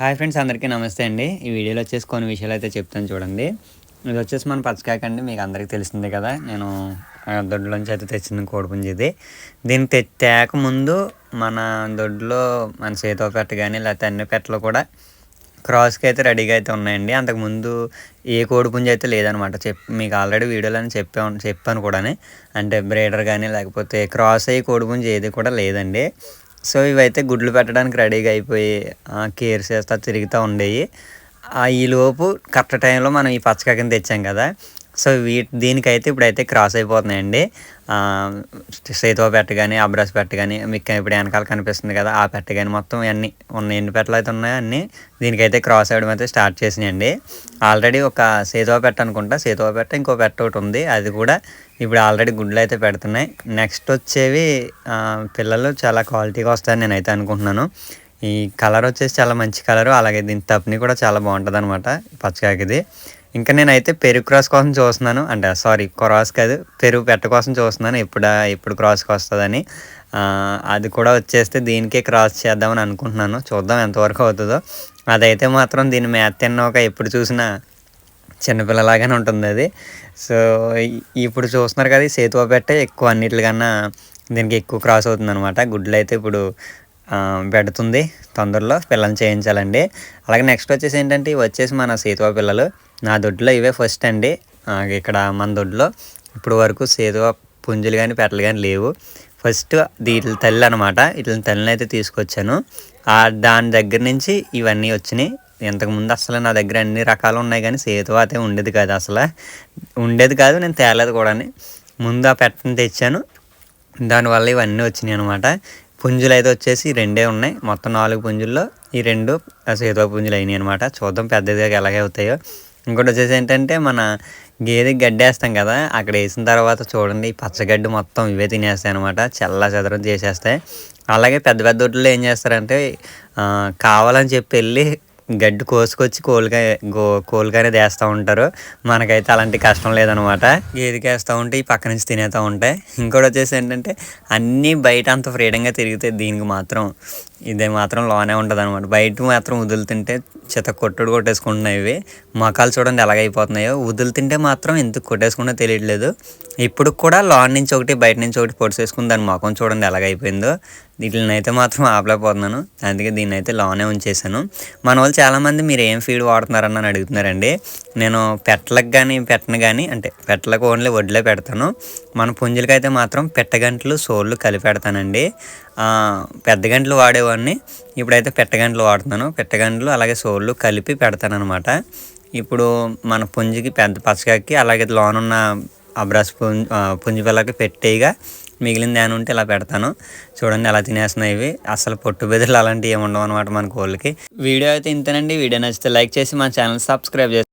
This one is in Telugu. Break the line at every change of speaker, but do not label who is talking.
హాయ్ ఫ్రెండ్స్ అందరికీ నమస్తే అండి. ఈ వీడియోలో వచ్చేసి కొన్ని విషయాలు అయితే చెప్తాను చూడండి. ఇది వచ్చేసి మన పచ్చకాయక అండి మీకు అందరికీ తెలిసిందే కదా. నేను దొడ్లోంచి అయితే తెచ్చింది కోడిపుంజి ఇది. దీన్ని తె తేక ముందు మన దొడ్లో మన సేతో పెట్ట కానీ లేకపోతే అన్ని పెట్టలు కూడా క్రాస్కి అయితే రెడీగా అయితే ఉన్నాయండి. అంతకుముందు ఏ కోడిపుంజి అయితే లేదనమాట. చెప్ మీకు ఆల్రెడీ వీడియోలో చెప్పాను చెప్పాను కూడా అంటే బ్రేడర్ కానీ లేకపోతే క్రాస్ అయ్యి కోడిపుంజి ఏది కూడా లేదండి. సో ఇవైతే గుడ్లు పెట్టడానికి రెడీగా అయిపోయి కేర్ చేస్తా తిరుగుతూ ఉండేవి ఈలోపు కరెక్ట్ టైంలో మనం ఈ పచ్చకాయని తెచ్చాం కదా. సో వీ దీనికైతే ఇప్పుడైతే క్రాస్ అయిపోతున్నాయండి. సేతువ పెట్ట కానీ అబ్రాస్ పెట్ట కానీ మీకు ఇప్పుడు వెనకాల కనిపిస్తుంది కదా ఆ పెట్ట కానీ మొత్తం అన్నీ ఉన్న ఎన్ని పెట్టలు అయితే ఉన్నాయో అన్నీ దీనికైతే క్రాస్ అవ్వడం అయితే స్టార్ట్ చేసినాయండి. ఆల్రెడీ ఒక సేతువ పెట్ట అనుకుంటా సేతువ పెట్ట ఇంకో పెట్ట ఒకటి ఉంది. అది కూడా ఇప్పుడు ఆల్రెడీ గుడ్లు అయితే పెడుతున్నాయి. నెక్స్ట్ వచ్చేవి పిల్లలు చాలా క్వాలిటీగా వస్తాయని నేనైతే అనుకుంటున్నాను. ఈ కలర్ వచ్చేసి చాలా మంచి కలరు అలాగే దీని తప్పని కూడా చాలా బాగుంటుంది అనమాట పచ్చకాకిది ఇంకా నేనైతే పెరుగు క్రాస్ కోసం చూస్తున్నాను. అంటే సారీ క్రాస్ కాదు పెరుగు పెట్ట కోసం చూస్తున్నాను. ఎప్పుడా ఎప్పుడు క్రాస్కి వస్తుందని. అది కూడా వచ్చేస్తే దీనికే క్రాస్ చేద్దామని అనుకుంటున్నాను. చూద్దాం ఎంతవరకు అవుతుందో. అదైతే మాత్రం దీని మేత తిన్నాక ఎప్పుడు చూసినా చిన్నపిల్లలాగానే ఉంటుంది అది. సో ఇప్పుడు చూస్తున్నారు కదా సేతువ పెట్టే ఎక్కువ అన్నిటికన్నా దీనికి ఎక్కువ క్రాస్ అవుతుంది అనమాట గుడ్లు అయితే ఇప్పుడు పెడుతుంది తొందరలో పిల్లల్ని చేయించాలండి. అలాగే నెక్స్ట్ వచ్చేసి ఏంటంటే వచ్చేసి మన సేతువ పిల్లలు. నా దొడ్లో ఇవే ఫస్ట్ అండి. ఇక్కడ మన దొడ్లో ఇప్పుడు వరకు సేతువ పుంజులు కానీ పెట్టలు కానీ లేవు. ఫస్ట్ వీటి తల్లి అనమాట వీటిని తల్లిని అయితే తీసుకొచ్చాను. దాని దగ్గర నుంచి ఇవన్నీ వచ్చినాయి. ఇంతకుముందు అసలు నా దగ్గర అన్ని రకాలు ఉన్నాయి కానీ సేతువ అయితే ఉండేది కాదు అసలు. ఉండేది కాదు నేను తేలేదు కూడా ముందు ఆ పెట్టను తెచ్చాను. దానివల్ల ఇవన్నీ వచ్చినాయి అనమాట పుంజులు అయితే వచ్చేసి రెండే ఉన్నాయి. మొత్తం నాలుగు పుంజుల్లో ఈ రెండు సేతువ పుంజులు అయినాయి అనమాట చూద్దాం పెద్దదిగా ఎలాగే అవుతాయో. ఇంకోటి వచ్చేసి ఏంటంటే మన గేదె గడ్డేస్తాం కదా అక్కడ వేసిన తర్వాత చూడండి పచ్చగడ్డి మొత్తం ఇవే తినేస్తాయి అనమాట చల్ల చెదరం చేసేస్తాయి. అలాగే పెద్ద పెద్ద దొడ్లు ఏం చేస్తారంటే కావాలని చెప్పి వెళ్ళి గడ్డి కోసుకొచ్చి కోలుగా గో కోలుగానే వేస్తూ ఉంటారు. మనకైతే అలాంటి కష్టం లేదనమాట. గేదికి వేస్తూ ఉంటే ఈ పక్క నుంచి తినేస్తూ ఉంటాయి ఇంకోటి వచ్చేసి ఏంటంటే అన్నీ బయట అంత ఫ్రీడంగా తిరిగితే దీనికి మాత్రం ఇది మాత్రం లోనే ఉంటుంది అనమాట బయట మాత్రం వదులుతుంటే చెత్త కొట్టుడు కొట్టేసుకుంటున్నాయి ఇవి. మొఖాలు చూడండి ఎలాగైపోతున్నాయో. వదులుతుంటే మాత్రం ఎందుకు కొట్టేసుకున్నా తెలియట్లేదు. ఇప్పుడు కూడా లోన్ నుంచి ఒకటి బయట నుంచి ఒకటి పొడిసేసుకుని దాని మొఖం చూడండి ఎలాగైపోయిందో. వీటిని అయితే మాత్రం ఆపలేకపోతున్నాను. అందుకే దీన్ని అయితే లోనే ఉంచేసాను మన వాళ్ళు చాలామంది మీరు ఏం ఫీడ్ వాడుతున్నారని అడుగుతున్నారండి. నేను పెట్టలకు కానీ పెట్టను కానీ అంటే పెట్టలకు ఓన్లీ వడ్లే పెడతాను. మన పుంజులకైతే మాత్రం పెట్టగంటలు సోళ్ళు కలిపి పెడతానండి. పెద్ద గంటలు వాడేవాడిని. ఇప్పుడైతే పెట్టగంటలు వాడుతున్నాను. పెట్టగంటలు అలాగే సోళ్ళు కలిపి పెడతాను అనమాట ఇప్పుడు మన పుంజికి పెద్ద పచ్చకాకి అలాగే లోనున్న అబ్రాస్ పుంజ పుంజి పిల్లకి పెట్టేగా మిగిలిన దాని ఉంటే ఇలా పెడతాను. చూడండి ఎలా తినేస్తున్నాయి ఇవి. అసలు పొట్టు బెదిరిలు అలాంటివి ఏమి ఉండవు అనమాట మన కోళ్ళకి. వీడియో అయితే ఇంతేనండి. వీడియో నచ్చితే లైక్ చేసి మన ఛానల్ సబ్స్క్రైబ్ చేసి